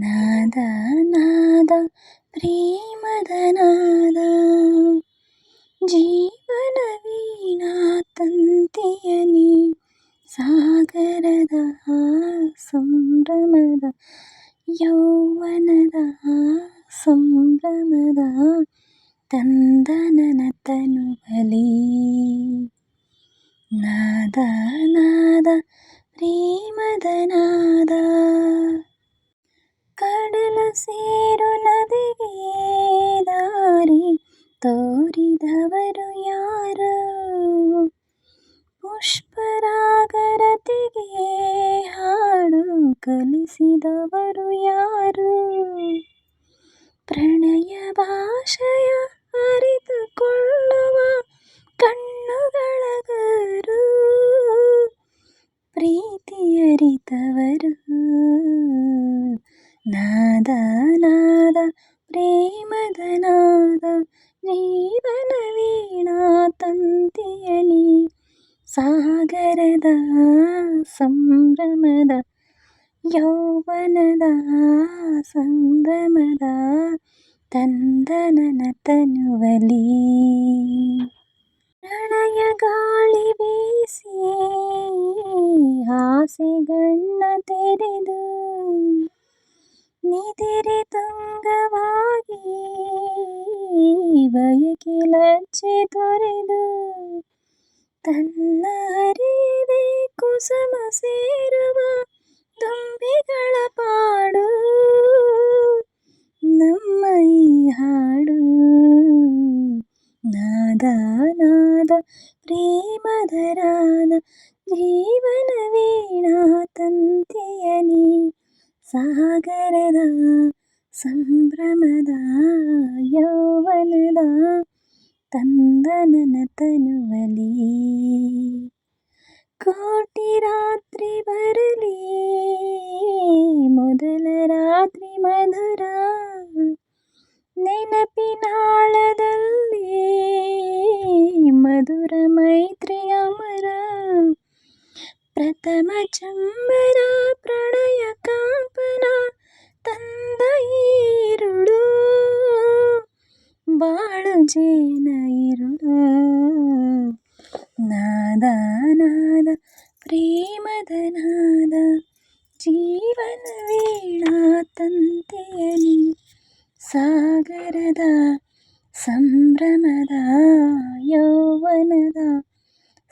നാദ നാദ പ്രേമദനാദ ജീവന വീണാത്തന്തിയനി സാഗരദ സംഭ്രമദ ಯೌವನದ ಸಂಭ್ರಮದ ತಂದನನ ತನುಬಲಿ ನಾದ ನಾದ ಪ್ರೇಮದ ನಾದ ಕಡಲ ಸೇರು ನದಿಗೆ ದಾರಿ ತೋರಿದವರು ಯಾರು ಪುಷ್ಪರಾಗರತಿಗೆ ಹಾಡು ಕಲಿಸಿದವರು ಯಾರು ಪ್ರಣಯ ಭಾಷೆಯ ജീവനാദ പ്രേമധനാദ ജീവന വീണാ തന്തിയലി സാഗരദ സംരമദ യൗവനദ സംരമദ തന്ദനന തനുവലി പ്രണയ ഗാളി വീസിയേ ആസികണ്ട ಎದುರೆ ತುಂಗವಾಗಿ ಬಯಕಿಲಚ್ಚೆ ತೊರೆದು ತನ್ನ ಹರಿದೆ ಕುಸುಮ ಸೇರುವ ದುಂಬಿಗಳ ಪಾಡು ನಮ್ಮ ಈ ಹಾಡು ನಾದ ನಾದ ಪ್ರೇಮದರಾನ ಜೀವನ ವೀಣಾ സാഗരദ സംഭ്രമദ യൗവനദ തന്ദനന തനുവലി കോട്ടി രാത്രി വരലി മുതല രാത്രി മധുര നെനപ്പിനാളതല്ലി മധുര മൈത്രി അമര പ്രഥമ ചമ്മരാ ನಾದ ನಾದ ಪ್ರೇಮದ ನಾದ ವೀಣಾ ತಂತೆಯಲಿ ಸಾಗರದ ಸಂಭ್ರಮದ ಯೌವನದ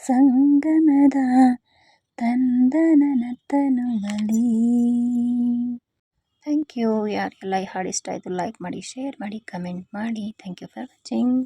ಸಂಗಮದ ತಂದನನತನು ಬಲಿ ಥ್ಯಾಂಕ್ ಯು ಯಾರಿಗೆಲ್ಲ ಈ ಹಾಡು ಇಷ್ಟ ಆಯಿತು ಲೈಕ್ ಮಾಡಿ ಶೇರ್ ಮಾಡಿ ಕಮೆಂಟ್ ಮಾಡಿ ಥ್ಯಾಂಕ್ ಯು ಫಾರ್ ವಾಚಿಂಗ್